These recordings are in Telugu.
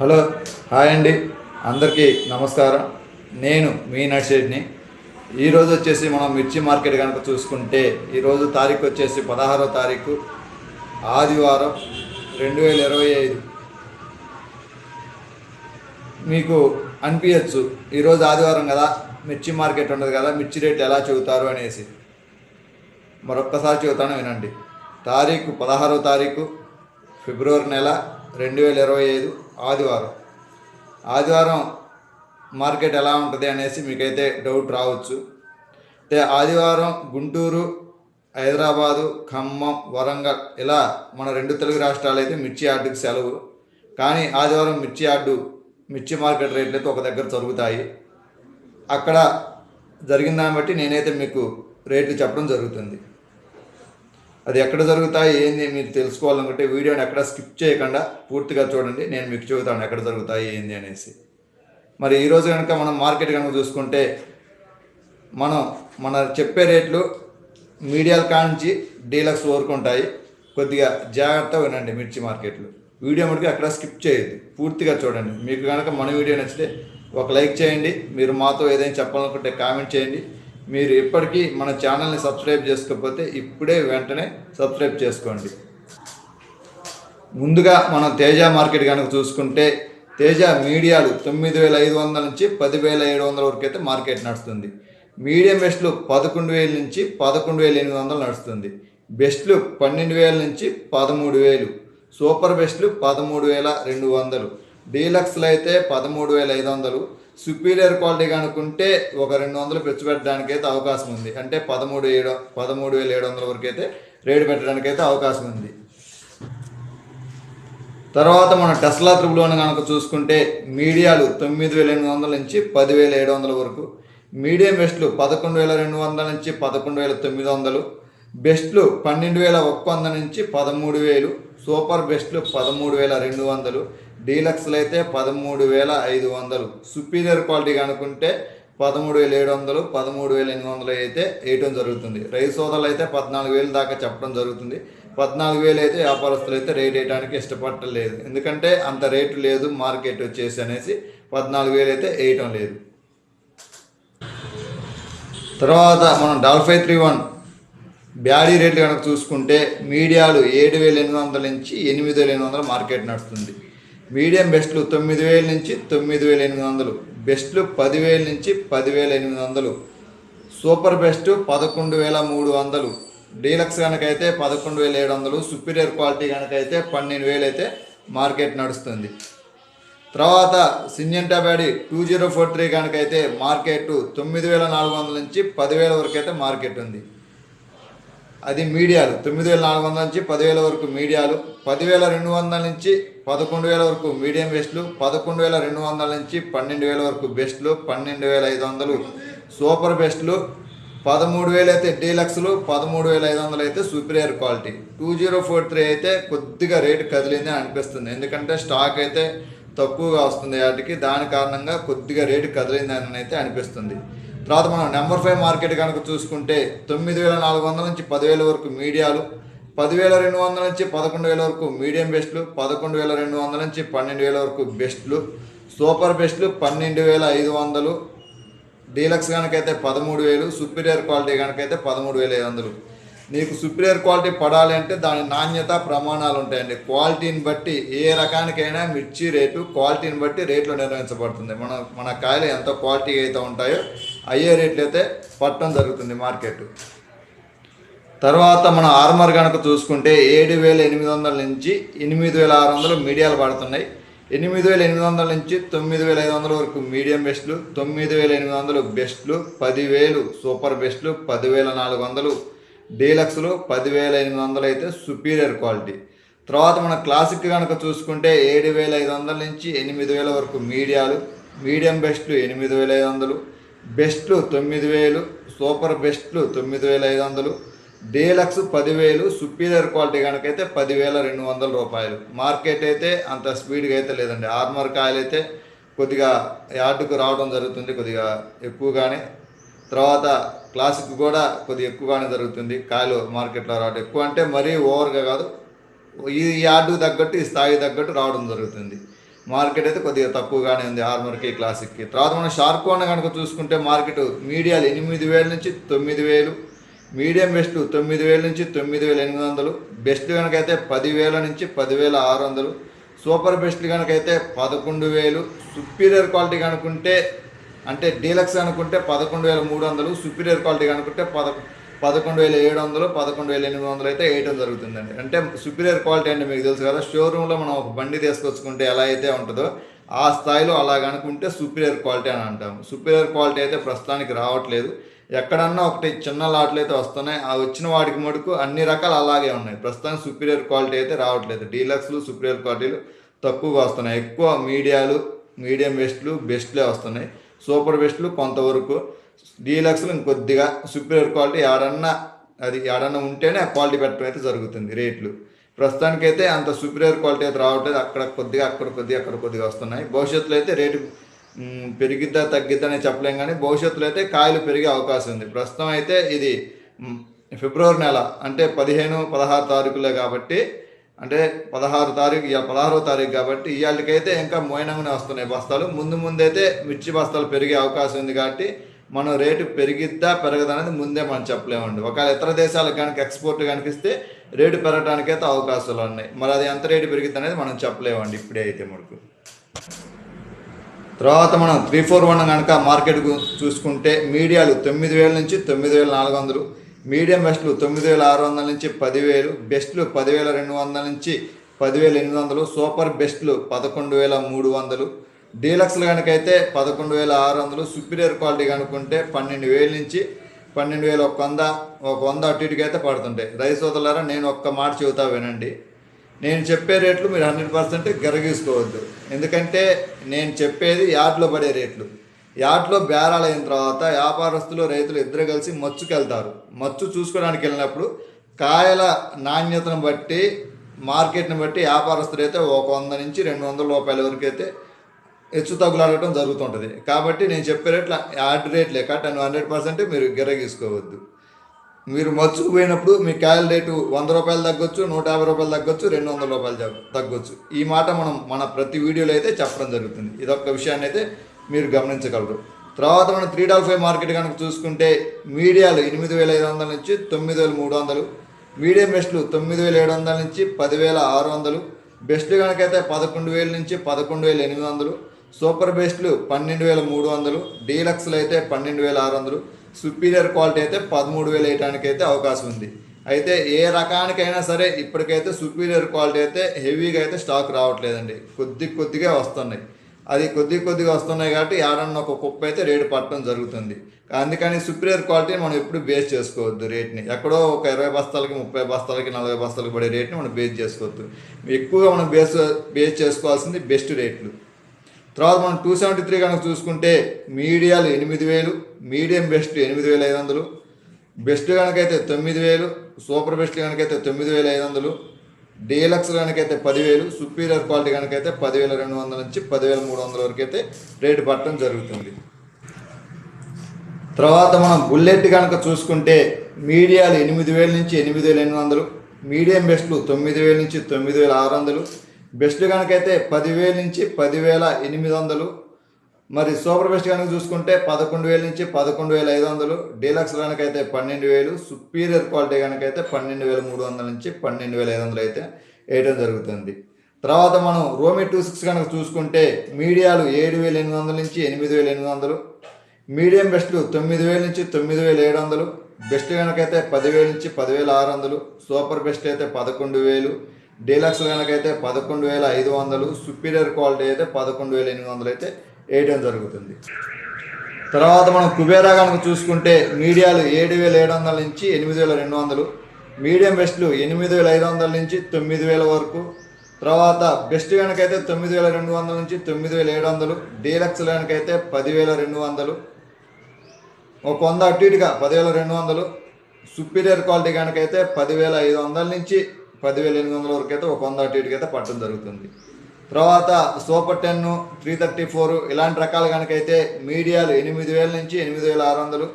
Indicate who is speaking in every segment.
Speaker 1: హలో హాయ్ అండి. అందరికీ నమస్కారం. నేను మీ నర్షెడ్ని ఈరోజు వచ్చేసి మనం మిర్చి మార్కెట్ కనుక చూసుకుంటే ఈరోజు తారీఖు వచ్చేసి పదహారో తారీఖు ఆదివారం రెండు వేల ఇరవై ఐదు. మీకు అనిపించచ్చు ఈరోజు ఆదివారం కదా మిర్చి మార్కెట్ ఉండదు కదా మిర్చి రేట్ ఎలా చెబుతారు అనేసి. మరొక్కసారి చెబుతాను వినండి. తారీఖు పదహారో తారీఖు ఫిబ్రవరి నెల రెండు వేల ఇరవై ఐదు. ఆదివారం. ఆదివారం మార్కెట్ ఎలా ఉంటుంది అనేసి మీకైతే డౌట్ రావచ్చు. అంటే ఆదివారం గుంటూరు హైదరాబాదు ఖమ్మం వరంగల్ ఇలా మన రెండు తెలుగు రాష్ట్రాలు అయితే మిర్చి యార్డుకి సెలవు. కానీ ఆదివారం మిర్చి యార్డు మిర్చి మార్కెట్ రేట్లు అయితే ఒక దగ్గర జరుగుతాయి. అక్కడ జరిగిన దాన్ని బట్టి నేనైతే మీకు రేట్లు చెప్పడం జరుగుతుంది. అది ఎక్కడ జరుగుతాయి ఏంది మీరు తెలుసుకోవాలనుకుంటే వీడియోని ఎక్కడ స్కిప్ చేయకుండా పూర్తిగా చూడండి నేను మీకు చెబుతాను ఎక్కడ జరుగుతాయి ఏంది అనేసి. మరి ఈరోజు కనుక మనం మార్కెట్ కనుక చూసుకుంటే మనం మన చెప్పే రేట్లు మీడియాల కాంచి డీలక్స్ వరకు ఉంటాయి. కొద్దిగా జాగ్రత్తగా వినండి మిర్చి మార్కెట్లు. వీడియో మటుకు అక్కడ స్కిప్ చేయొద్దు పూర్తిగా చూడండి. మీకు కనుక మన వీడియో నచ్చితే ఒక లైక్ చేయండి మీరు మాతో ఏదైనా చెప్పాలనుకుంటే కామెంట్ చేయండి. మీరు ఇప్పటికీ మన ఛానల్ని సబ్స్క్రైబ్ చేసుకోకపోతే ఇప్పుడే వెంటనే సబ్స్క్రైబ్ చేసుకోండి. ముందుగా మనం తేజ మార్కెట్ కనుక చూసుకుంటే తేజ మీడియాలు తొమ్మిది వేల ఐదు వందల నుంచి పదివేల ఏడు వందల వరకు అయితే మార్కెట్ నడుస్తుంది. మీడియం బెస్ట్లు పదకొండు వేల నుంచి పదకొండు వేల ఎనిమిది వందలు నడుస్తుంది. బెస్ట్లు పన్నెండు వేల నుంచి పదమూడు వేలు. సూపర్ బెస్ట్లు పదమూడు వేల రెండు వందలు. డీలక్స్లు అయితే పదమూడు వేల ఐదు వందలు. సుపీరియర్ క్వాలిటీ కనుక్కుంటే ఒక రెండు వందలు పెంచి పెట్టడానికి అయితే అవకాశం ఉంది. అంటే పదమూడు ఏడు పదమూడు వేల ఏడు వందల వరకు అయితే రేటు పెట్టడానికి అయితే అవకాశం ఉంది. తర్వాత మన టెస్లా త్రిబుల్ వన్ కనుక చూసుకుంటే మీడియాలు తొమ్మిది వేల ఎనిమిది వందల నుంచి పదివేల ఏడు వందల వరకు మీడియం బెస్ట్లు పదకొండు వేల రెండు వందల నుంచి పదకొండు వేల తొమ్మిది వందలు బెస్ట్లు పన్నెండు వేల ఒక్క వంద నుంచి పదమూడు వేలు సూపర్ బెస్ట్లు పదమూడు వేల రెండు వందలు డీలక్స్లు అయితే పదమూడు వేల ఐదు వందలు. సుపీరియర్ క్వాలిటీ కనుక్కుంటే పదమూడు వేల ఏడు వందలు పదమూడు వేల ఎనిమిది వందలు అయితే వేయటం జరుగుతుంది. రైతు సోదరులు అయితే పద్నాలుగు వేలు దాకా చెప్పడం జరుగుతుంది. పద్నాలుగు వేలు అయితే వ్యాపారస్తులు అయితే రేట్ వేయడానికి ఇష్టపడలేదు ఎందుకంటే అంత రేటు లేదు మార్కెట్ వచ్చేసి అనేసి పద్నాలుగు వేలు అయితే వేయటం లేదు. తర్వాత మనం డాల్ఫై త్రీ వన్ బ్యాడీ రేట్లు కనుక చూసుకుంటే మీడియాలు ఏడు వేల ఎనిమిది వందల నుంచి ఎనిమిది వేల ఎనిమిది వందల మార్కెట్ నడుస్తుంది. మీడియం బెస్ట్లు తొమ్మిది వేల నుంచి తొమ్మిది వేల ఎనిమిది వందలు బెస్ట్లు పదివేల నుంచి పదివేల ఎనిమిది వందలు సూపర్ బెస్ట్ పదకొండు వేల మూడు వందలు డీలక్స్ కనుకైతే పదకొండు వేల ఏడు వందలు సుపీరియర్ క్వాలిటీ కనుకైతే పన్నెండు వేలు అయితే మార్కెట్ నడుస్తుంది. తర్వాత Syngenta paddy two zero four three కనుకైతే market తొమ్మిది వేల నాలుగు వందల నుంచి పదివేల వరకు అయితే మార్కెట్ ఉంది. అది మీడియాలు. తొమ్మిది వేల నాలుగు వందల నుంచి పదివేల వరకు మీడియాలు పదివేల రెండు వందల నుంచి పదకొండు వేల వరకు మీడియం బెస్ట్లు పదకొండు వేల రెండు వందల నుంచి పన్నెండు వేల వరకు బెస్ట్లు పన్నెండు వేల ఐదు వందలు సూపర్ బెస్ట్లు పదమూడు వేలు అయితే డీలక్స్లు పదమూడు వేల ఐదు వందలు అయితే superior quality. Two zero four three అయితే కొద్దిగా రేటు కదిలింది అనిపిస్తుంది. ఎందుకంటే స్టాక్ అయితే తక్కువగా వస్తుంది వాటికి. దాని కారణంగా కొద్దిగా రేటు కదిలింది అని అయితే అనిపిస్తుంది. తర్వాత మనం నెంబర్ ఫైవ్ మార్కెట్ కనుక చూసుకుంటే తొమ్మిది వేల నాలుగు వందల నుంచి పదివేల వరకు మీడియాలు పదివేల రెండు వందల నుంచి పదకొండు వేల వరకు మీడియం బెస్ట్లు పదకొండు వేల రెండు వందల నుంచి పన్నెండు వేల వరకు బెస్ట్లు సూపర్ బెస్ట్లు పన్నెండు వేల ఐదు వందలు డీలక్స్ కనుకైతే పదమూడు వేలు సుపీరియర్ క్వాలిటీ కనుకైతే పదమూడు వేల ఐదు వందలు. నీకు సుపీరియర్ క్వాలిటీ పడాలి అంటే దాని నాణ్యత ప్రమాణాలు ఉంటాయండి. క్వాలిటీని బట్టి ఏ రకానికైనా మిర్చి రేటు క్వాలిటీని బట్టి రేట్లు నిర్ణయించబడుతుంది. మన మన కాయలు ఎంత క్వాలిటీ అయితే ఉంటాయో అయ్యే రేట్లు అయితే పట్టడం జరుగుతుంది మార్కెట్. తర్వాత మన ఆర్మర్ కనుక చూసుకుంటే ఏడు వేల ఎనిమిది వందల నుంచి ఎనిమిది వేల ఆరు వందలు మీడియాలు పడుతున్నాయి. ఎనిమిది వేల ఎనిమిది వందల నుంచి తొమ్మిది వేల ఐదు వందల వరకు మీడియం బెస్ట్లు తొమ్మిది వేల ఎనిమిది వందలు బెస్ట్లు పదివేలు సూపర్ బెస్ట్లు పదివేల నాలుగు వందలు డీలక్స్లు పదివేల ఎనిమిది వందలు అయితే సుపీరియర్ క్వాలిటీ. తర్వాత మన క్లాసిక్ కనుక చూసుకుంటే ఏడు వేల ఐదు వందల నుంచి ఎనిమిది వేల వరకు మీడియాలు మీడియం బెస్ట్లు ఎనిమిది వేల ఐదు వందలు బెస్ట్లు తొమ్మిది వేలు సూపర్ బెస్ట్లు తొమ్మిది వేల ఐదు వందలు డీలక్స్ పదివేలు సుపీరియర్ క్వాలిటీ కనుకైతే పదివేల రెండు వందల రూపాయలు. మార్కెట్ అయితే అంత స్పీడ్గా అయితే లేదండి. ఆర్మర్ కాయలు అయితే కొద్దిగా యార్డుకు రావడం జరుగుతుంది కొద్దిగా ఎక్కువగానే. తర్వాత క్లాసిక్ కూడా కొద్దిగా ఎక్కువగానే జరుగుతుంది. కాయలు మార్కెట్లో రావడం ఎక్కువ అంటే మరీ ఓవర్గా కాదు. ఈ యార్డు తగ్గట్టు ఈ స్థాయి తగ్గట్టు రావడం జరుగుతుంది. మార్కెట్ అయితే కొద్దిగా తక్కువగానే ఉంది ఆర్మర్కి క్లాసిక్కి. తర్వాత మనం షార్క్ వన్ కనుక చూసుకుంటే మార్కెట్ మీడియాలు ఎనిమిది వేల నుంచి తొమ్మిది వేలు మీడియం బెస్ట్ తొమ్మిది వేల నుంచి తొమ్మిది వేల ఎనిమిది వందలు బెస్ట్ కనుకైతే పదివేల నుంచి పదివేల ఆరు వందలు సూపర్ బెస్ట్ కనుకైతే పదకొండు వేలు సుపీరియర్ క్వాలిటీ కనుకుంటే అంటే డీలక్స్ అనుకుంటే పదకొండు వేల మూడు వందలు సుపీరియర్ క్వాలిటీ అనుకుంటే పద పదకొండు వేల ఏడు వందలు పదకొండు వేల ఎనిమిది వందలు అయితే వేయడం జరుగుతుందండి. అంటే సుపీరియర్ క్వాలిటీ అంటే మీకు తెలుసు కదా షోరూంలో మనం ఒక బండి తీసుకొచ్చుకుంటే ఎలా అయితే ఉంటుందో ఆ స్థాయిలో అలాగ అనుకుంటే సుపీరియర్ క్వాలిటీ అని అంటాము సుపీరియర్ క్వాలిటీ అయితే ప్రస్తుతానికి రావట్లేదు. ఎక్కడన్నా ఒకటి చిన్న లాట్లు అయితే వస్తున్నాయి. ఆ వచ్చిన వాటికి మటుకు అన్ని రకాలు అలాగే ఉన్నాయి. ప్రస్తుతానికి సుపీరియర్ క్వాలిటీ అయితే రావట్లేదు. డీలక్స్లు సుపీరియర్ క్వాలిటీలు తక్కువగా వస్తున్నాయి. ఎక్కువ మీడియాలు మీడియం బెస్ట్లు బెస్ట్లే వస్తున్నాయి. సూపర్ బెస్ట్లు కొంతవరకు డీలక్స్లు ఇంకొద్దిగా సుపీరియర్ క్వాలిటీ ఏడన్నా అది ఏడన్నా ఉంటేనే ఆ క్వాలిటీ పెట్టడం అయితే జరుగుతుంది రేట్లు. ప్రస్తుతానికైతే అంత సుపీరియర్ క్వాలిటీ అయితే రావట్లేదు. అక్కడ కొద్దిగా అక్కడ కొద్దిగా అక్కడ కొద్దిగా వస్తున్నాయి. భవిష్యత్తులో అయితే రేటు పెరిగిద్దా తగ్గిద్దా అని చెప్పలేం కానీ భవిష్యత్తులో అయితే కాయలు పెరిగే అవకాశం ఉంది. ప్రస్తుతం అయితే ఇది ఫిబ్రవరి నెల అంటే పదిహేను పదహారు తారీఖులే కాబట్టి అంటే పదహారు తారీఖు ఇవాళ పదహారో తారీఖు కాబట్టి ఇవాళకైతే ఇంకా మోయనంగానే వస్తున్నాయి బస్తాలు. ముందు ముందైతే మిర్చి బస్తాలు పెరిగే అవకాశం ఉంది కాబట్టి మనం రేటు పెరిగిద్దా పెరగదా అనేది ముందే మనం చెప్పలేమండి. ఒకవేళ ఇతర దేశాలకు కనుక ఎక్స్పోర్ట్ కనిపిస్తే రేటు పెరగడానికైతే అవకాశాలు ఉన్నాయి. మరి అది ఎంత రేటు పెరిగిద్ది అనేది మనం చెప్పలేమండి ఇప్పుడే అయితే మనకు. తర్వాత మనం త్రీ ఫోర్ వన్ కనుక మార్కెట్ చూసుకుంటే మీడియాలు తొమ్మిది వేల నుంచి తొమ్మిది వేల నాలుగు వందలు మీడియం బెస్ట్లు తొమ్మిది వేల ఆరు వందల నుంచి పదివేలు బెస్ట్లు పదివేల రెండు వందల నుంచి పదివేల ఎనిమిది వందలు సూపర్ బెస్ట్లు పదకొండు వేల మూడు వందలు డీలక్స్లు కనుకైతే పదకొండు వేల ఆరు వందలు సుపీరియర్ క్వాలిటీ కనుక్కుంటే పన్నెండు వేల నుంచి పన్నెండు వేల ఒక వంద ఒక వంద అటు ఇటుకి అయితే పడుతుంటాయి. రైస్ వదలారా నేను ఒక్క మాట చెబుతా వినండి. నేను చెప్పే రేట్లు మీరు హండ్రెడ్ పర్సెంట్ గరగీసుకోవద్దు. ఎందుకంటే నేను చెప్పేది యార్డ్లో పడే రేట్లు. యాట్లో బేరాలు అయిన తర్వాత వ్యాపారస్తులు రైతులు ఇద్దరు కలిసి మచ్చుకెళ్తారు. మచ్చు చూసుకోవడానికి వెళ్ళినప్పుడు కాయల నాణ్యతను బట్టి మార్కెట్ని బట్టి వ్యాపారస్తులు అయితే ఒక వంద నుంచి రెండు వందల రూపాయల వరకు అయితే హెచ్చు తగ్గులాడటం జరుగుతుంటుంది. కాబట్టి నేను చెప్పే రేట్లు యాడ్ రేట్లే కట్ అని హండ్రెడ్ పర్సెంట్ మీరు గిరగీసుకోవద్దు మీరు మచ్చుకు పోయినప్పుడు మీ కాయల రేటు వంద రూపాయలు తగ్గొచ్చు నూట యాభై రూపాయలు తగ్గొచ్చు రెండు వందల రూపాయలు తగ్గొచ్చు. ఈ మాట మనం మన ప్రతి వీడియోలో అయితే చెప్పడం జరుగుతుంది. ఇదొక విషయాన్ని అయితే మీరు గమనించగలరు. తర్వాత మనం త్రీ డాల్ ఫైవ్ మార్కెట్ కనుక చూసుకుంటే మీడియాలు ఎనిమిది వేల ఐదు వందల నుంచి తొమ్మిది వేల మూడు వందలు మీడియం బెస్ట్లు తొమ్మిది వేల ఏడు వందల నుంచి పదివేల ఆరు వందలు బెస్ట్ కనుకైతే పదకొండు వేల నుంచి పదకొండు వేల ఎనిమిది వందలు సూపర్ బెస్ట్లు పన్నెండు వేల మూడు వందలు డీలక్స్లు అయితే పన్నెండు వేల ఆరు వందలు సుపీరియర్ క్వాలిటీ అయితే పదమూడు వేలు వేయడానికి అయితే అవకాశం ఉంది. అయితే ఏ రకానికైనా సరే ఇప్పటికైతే సుపీరియర్ క్వాలిటీ అయితే హెవీగా అయితే స్టాక్ రావట్లేదండి. కొద్ది కొద్దిగా వస్తున్నాయి. అది కొద్ది కొద్దిగా వస్తున్నాయి కాబట్టి ఏడన్న ఒక కుప్ప అయితే రేటు పట్టడం జరుగుతుంది. అందుకని సుపీరియర్ క్వాలిటీని మనం ఎప్పుడు బేస్ చేసుకోవద్దు రేట్ని. ఎక్కడో ఒక ఇరవై బస్తాలకి ముప్పై బస్తాలకి నలభై బస్తాలకి పడే రేట్ని మనం బేస్ చేసుకోవద్దు. ఎక్కువగా మనం బేస్ బేస్ చేసుకోవాల్సింది బెస్ట్ రేట్లు. తర్వాత మనం టూ సెవెంటీ త్రీ కనుక చూసుకుంటే మీడియాలు ఎనిమిది వేలు మీడియం బెస్ట్ ఎనిమిది వేల ఐదు వందలు బెస్ట్ కనుకైతే తొమ్మిది వేలు సూపర్ బెస్ట్ కనుకైతే తొమ్మిది వేల ఐదు వందలు డీలక్స్ కనుకైతే పదివేలు సుపీరియర్ క్వాలిటీ కనుకైతే పదివేల రెండు వందల నుంచి పదివేల మూడు వందల వరకు అయితే రేటు పట్టడం జరుగుతుంది. తర్వాత మనం బుల్లెట్ కనుక చూసుకుంటే మీడియాలు ఎనిమిది వేల నుంచి ఎనిమిది వేల ఎనిమిది వందలు మీడియం బెస్ట్లు తొమ్మిది వేల నుంచి తొమ్మిది వేల ఆరు వందలు బెస్ట్ కనుకైతే పదివేల నుంచి పదివేల ఎనిమిది వందలు మరి సూపర్ బెస్ట్ కనుక చూసుకుంటే పదకొండు వేల నుంచి పదకొండు వేల ఐదు వందలు డీలక్స్ కనుకైతే పన్నెండు వేలు సుపీరియర్ క్వాలిటీ కనుకైతే పన్నెండు వేల మూడు వందల నుంచి పన్నెండు వేల ఐదు వందలు అయితే వేయడం జరుగుతుంది. తర్వాత మనం రోమి టూ సిక్స్ కనుక చూసుకుంటే మీడియాలు ఏడు వేల ఎనిమిది వందల నుంచి ఎనిమిది వేల ఎనిమిది వందలు మీడియం బెస్ట్లు తొమ్మిది వేల నుంచి తొమ్మిది వేల ఏడు వందలు బెస్ట్ కనుకైతే పదివేల నుంచి పదివేల ఆరు వందలు సూపర్ బెస్ట్ అయితే పదకొండు వేలు డీలక్స్ కనుకైతే పదకొండు వేల ఐదు వందలు సుపీరియర్ క్వాలిటీ అయితే పదకొండు వేల ఎనిమిది వందలు అయితే వేయడం జరుగుతుంది. తర్వాత మనం కుబేరా కనుక చూసుకుంటే మీడియాలు ఏడు వేల ఏడు వందల నుంచి ఎనిమిది వేల రెండు వందలు మీడియం బెస్ట్లు ఎనిమిది వేల ఐదు వందల నుంచి తొమ్మిది వేల వరకు తర్వాత బెస్ట్ వెనకైతే తొమ్మిది వేల రెండు వందల నుంచి తొమ్మిది వేల ఏడు వందలు డీలక్స్ వెనకైతే పదివేల రెండు వందలు ఒక వంద అటు ఇటుగా పదివేల రెండు వందలు సుపీరియర్ క్వాలిటీ కనుకైతే పదివేల ఐదు వందల నుంచి పదివేల ఎనిమిది వందల వరకు అయితే ఒక వంద అటు ఇటుకైతే పట్టడం జరుగుతుంది. తర్వాత super ten three thirty four ఇలాంటి రకాలు కనుకైతే మీడియాలు ఎనిమిది వేల నుంచి ఎనిమిది వేల ఆరు వందలు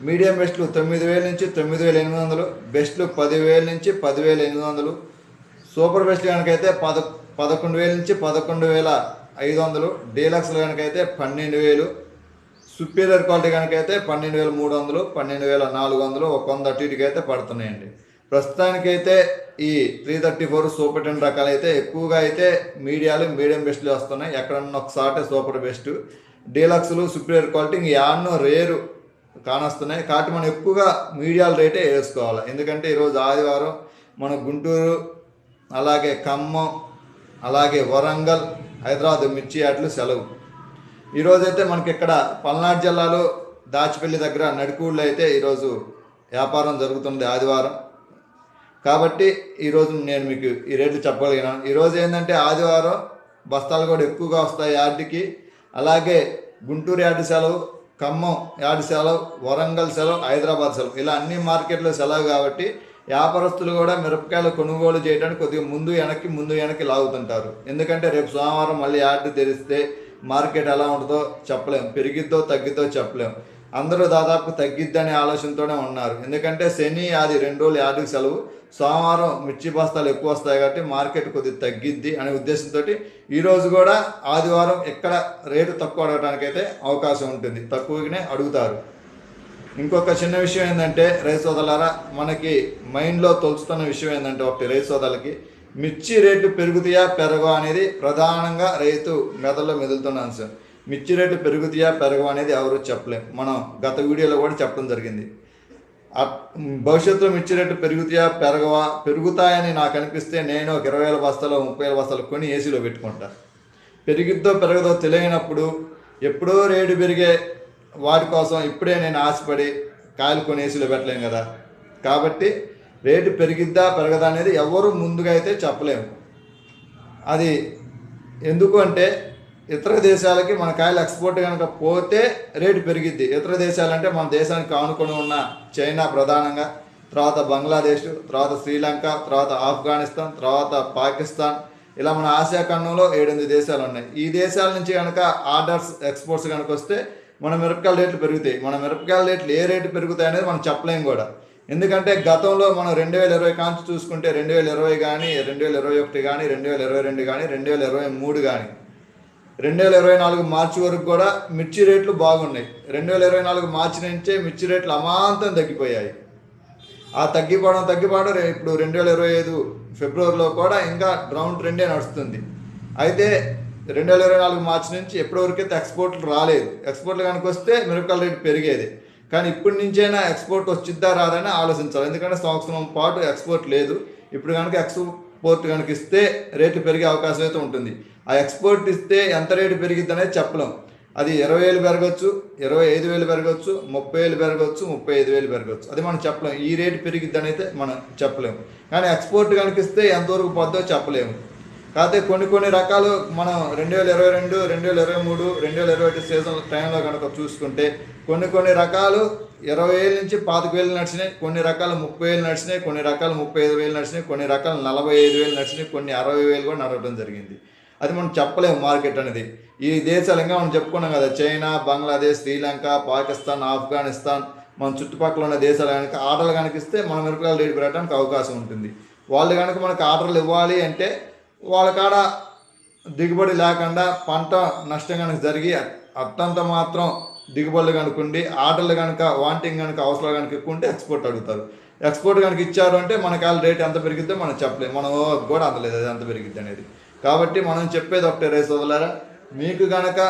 Speaker 1: మీడియం బెస్ట్లు తొమ్మిది వేల నుంచి తొమ్మిది వేల ఎనిమిది వందలు బెస్ట్లు పదివేల నుంచి పదివేల ఎనిమిది వందలు సూపర్ బెస్ట్ కనుకైతే పద పదకొండు వేల నుంచి పదకొండు వేల ఐదు వందలు డీలక్స్లు కనుకైతే పన్నెండు వేలు సుపీరియర్ క్వాలిటీ కనుకైతే పన్నెండు వేల మూడు వందలు పన్నెండు వేల నాలుగు వందలు ఒక వంద అటు అయితే పడుతున్నాయండి. ప్రస్తుతానికైతే ఈ three thirty four super ten రకాలు అయితే ఎక్కువగా అయితే మీడియాలు మీడియం బెస్ట్లు వస్తున్నాయి. ఎక్కడన్నా ఒకసారి సూపర్ బెస్ట్. డీలక్స్లు సుపీరియర్ క్వాలిటీ ఇంకా యాన్నో రేరు కానొస్తున్నాయి. కాబట్టి మనం ఎక్కువగా మీడియాల రేటే వేసుకోవాలి. ఎందుకంటే ఈరోజు ఆదివారం మన గుంటూరు అలాగే ఖమ్మం అలాగే వరంగల్ హైదరాబాద్ మిర్చి యాట్లు సెలవు. ఈరోజైతే మనకి ఇక్కడ పల్నాడు జిల్లాలో దాచిపల్లి దగ్గర నడికూళ్ళు అయితే ఈరోజు వ్యాపారం జరుగుతుంది ఆదివారం. కాబట్టి ఈరోజు నేను మీకు ఈ రేట్లు చెప్పగలిగినాను ఈరోజు ఏంటంటే ఆదివారం బస్తాలు కూడా ఎక్కువగా వస్తాయి యార్డుకి. అలాగే గుంటూరు యార్డు సెలవు ఖమ్మం యార్డు సెలవు వరంగల్ సెలవు హైదరాబాద్ సెలవు. ఇలా అన్ని మార్కెట్లో సెలవు కాబట్టి వ్యాపారస్తులు కూడా మిరపకాయలు కొనుగోలు చేయడానికి కొద్దిగా ముందు వెనక్కి ముందు వెనక్కి లాగుతుంటారు. ఎందుకంటే రేపు సోమవారం మళ్ళీ యార్డు తెరిస్తే మార్కెట్ ఎలా ఉంటుందో చెప్పలేం. పెరిగిద్దో తగ్గిద్దో చెప్పలేం. అందరూ దాదాపు తగ్గిద్దనే ఆలోచనతోనే ఉన్నారు. ఎందుకంటే శని ఆది రెండు రోజులు యాదికి సెలవు. సోమవారం మిర్చి బస్తాలు ఎక్కువ వస్తాయి కాబట్టి మార్కెట్ కొద్దిగా తగ్గిద్ది అనే ఉద్దేశంతో ఈరోజు కూడా ఆదివారం ఎక్కడ రేటు తక్కువ అడగడానికైతే అవకాశం ఉంటుంది. తక్కువగానే అడుగుతారు. ఇంకొక చిన్న విషయం ఏంటంటే రైతు సోదరులారా మనకి మైండ్లో తొలుచుతున్న విషయం ఏంటంటే ఒకటి రైతు సోదరులకి మిర్చి రేటు పెరుగుతాయా పెరగా అనేది ప్రధానంగా రైతు మెదడులో మెదులుతున్న అంశం. మిర్చి రేటు పెరుగుతాయా పెరగవా అనేది ఎవరు చెప్పలేం. మనం గత వీడియోలో కూడా చెప్పడం జరిగింది. భవిష్యత్తులో మిర్చి రేటు పెరుగుతాయా పెరగవా పెరుగుతాయని నాకు అనిపిస్తే నేను ఒక ఇరవై వేల బస్తాలు ముప్పై వేల బస్తాలు కొని ఏసీలో పెట్టుకుంటా. పెరిగిద్దో పెరగదో తెలియనప్పుడు ఎప్పుడో రేటు పెరిగే వాటి కోసం ఇప్పుడే నేను ఆశపడి కాయలు కొని ఏసీలో పెట్టలేం కదా. కాబట్టి రేటు పెరిగిద్దా పెరగదా అనేది ఎవరు ముందుగా అయితే చెప్పలేము. అది ఎందుకు అంటే ఇతర దేశాలకి మన కాయలు ఎక్స్పోర్ట్ కనుక పోతే రేటు పెరిగిద్ది. ఇతర దేశాలంటే మన దేశానికి ఆనుకొని ఉన్న చైనా ప్రధానంగా తర్వాత బంగ్లాదేశ్ తర్వాత శ్రీలంక తర్వాత ఆఫ్ఘనిస్తాన్ తర్వాత పాకిస్తాన్. ఇలా మన ఆసియా ఖండంలో ఏడెనిమిది దేశాలు ఉన్నాయి. ఈ దేశాల నుంచి కనుక ఆర్డర్స్ ఎక్స్పోర్ట్స్ కనుక వస్తే మన మిరపకాయల రేట్లు పెరుగుతాయి. మన మిరపకాయల రేట్లు ఏ రేటు పెరుగుతాయి అనేది మనం చెప్పలేం కూడా. ఎందుకంటే గతంలో మనం రెండు వేల ఇరవై కాంచి చూసుకుంటే రెండు వేల ఇరవై కానీ రెండు వేల ఇరవై ఒకటి కానీ రెండు వేల ఇరవై రెండు కానీ రెండు వేల ఇరవై మూడు కానీ రెండు వేల ఇరవై నాలుగు మార్చి వరకు కూడా మిర్చి రేట్లు బాగున్నాయి. రెండు వేల ఇరవై నాలుగు మార్చి నుంచే మిర్చి రేట్లు అమాంతం తగ్గిపోయాయి. ఆ తగ్గిపోవడం తగ్గిపోవడం ఇప్పుడు రెండు వేల ఇరవై ఐదు ఫిబ్రవరిలో కూడా ఇంకా డౌన్ ట్రెండే నడుస్తుంది. అయితే రెండు వేల ఇరవై నాలుగు మార్చి నుంచి ఎప్పటివరకైతే ఎక్స్పోర్ట్లు రాలేదు. ఎక్స్పోర్ట్లు కనుక వస్తే మిరపకాయల రేటు పెరిగేది. కానీ ఇప్పటి నుంచైనా ఎక్స్పోర్ట్ వచ్చిద్దా రాదని ఆలోచించాలి. ఎందుకంటే సంవత్సరం పాటు ఎక్స్పోర్ట్ లేదు. ఇప్పుడు కనుక ఎక్స్పోర్ట్ కనుక ఇస్తే రేటు పెరిగే అవకాశం అయితే ఉంటుంది. ఆ ఎక్స్పోర్ట్ ఇస్తే ఎంత రేటు పెరిగిద్ది అనేది చెప్పలేం. అది ఇరవై వేలు పెరగచ్చు ఇరవై ఐదు వేలు పెరగచ్చు ముప్పై వేలు పెరగచ్చు ముప్పై ఐదు వేలు పెరగచ్చు. అది మనం చెప్పలేం. ఈ రేటు పెరిగిద్దని అయితే మనం చెప్పలేము కానీ ఎక్స్పోర్ట్ కనిపిస్తే ఎంతవరకు పోద్దో చెప్పలేము కాకపోతే కొన్ని కొన్ని రకాలు మనం రెండు వేల ఇరవై రెండు రెండు వేల ఇరవై మూడు రెండు వేల ఇరవై ఒకటి సీజన్ టైంలో కనుక చూసుకుంటే కొన్ని కొన్ని రకాలు ఇరవై వేల నుంచి పాతిక వేలు నడిచినాయి కొన్ని రకాలు ముప్పై వేలు నడిచినాయి కొన్ని రకాలు ముప్పై ఐదు వేలు నడిచినాయి కొన్ని రకాలు నలభై ఐదు వేలు నడిచినాయి కొన్ని అరవై వేలు కూడా నడవడం జరిగింది. అది మనం చెప్పలేము మార్కెట్ అనేది. ఈ దేశాలు ఇంకా మనం చెప్పుకున్నాం కదా చైనా బంగ్లాదేశ్ శ్రీలంక పాకిస్తాన్ ఆఫ్ఘనిస్తాన్ మన చుట్టుపక్కల ఉన్న దేశాలు కనుక ఆటలు కనిపిస్తే మన మిరపకాయల రేటు పెరగడానికి అవకాశం ఉంటుంది. వాళ్ళు కనుక మనకు ఆర్డర్లు ఇవ్వాలి అంటే వాళ్ళ కాడ దిగుబడి లేకుండా పంట నష్టం కనుక జరిగి అత్తంత మాత్రం దిగుబడులు కనుకుండి ఆర్డర్లు కనుక వాంటింగ్ కనుక అవసరాలు కనుక ఎక్కువ ఉంటే ఎక్స్పోర్ట్ అడుగుతారు. ఎక్స్పోర్ట్ కనుక ఇచ్చారు అంటే మనకి వాళ్ళ రేట్ ఎంత పెరిగిద్దో మనం చెప్పలేము మనం కూడా అందలేదు అది ఎంత పెరిగిద్ది అనేది. కాబట్టి మనం చెప్పేది ఒకటే రైస్ వదలరా మీకు కనుక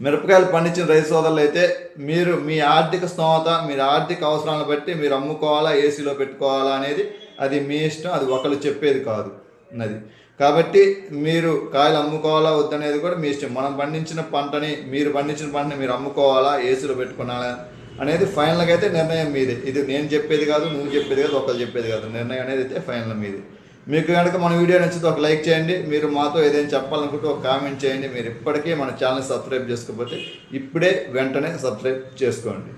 Speaker 1: మిరపకాయలు పండించిన రైతు సోదరులు అయితే మీరు మీ ఆర్థిక స్తోమత మీరు ఆర్థిక అవసరాలను బట్టి మీరు అమ్ముకోవాలా ఏసీలో పెట్టుకోవాలా అనేది అది మీ ఇష్టం అది ఒకరు చెప్పేది కాదు. అది కాబట్టి మీరు కాయలు అమ్ముకోవాలా వద్దనేది కూడా మీ ఇష్టం. మనం పండించిన పంటని మీరు పండించిన పంటని మీరు అమ్ముకోవాలా ఏసీలో పెట్టుకోవాలా అనేది ఫైనల్గా అయితే నిర్ణయం మీదే. ఇది నేను చెప్పేది కాదు నువ్వు చెప్పేది కాదు ఒకరు చెప్పేది కాదు. నిర్ణయం అనేది అయితే ఫైనల్ మీదే. మీకు కనుక మన వీడియో నచ్చితే ఒక లైక్ చేయండి. మీరు మాతో ఏదైనా చెప్పాలనుకుంటే ఒక కామెంట్ చేయండి. మీరు ఇప్పటికే మన ఛానల్ సబ్స్క్రైబ్ చేసుకోకపోతే ఇప్పుడే వెంటనే సబ్స్క్రైబ్ చేసుకోండి.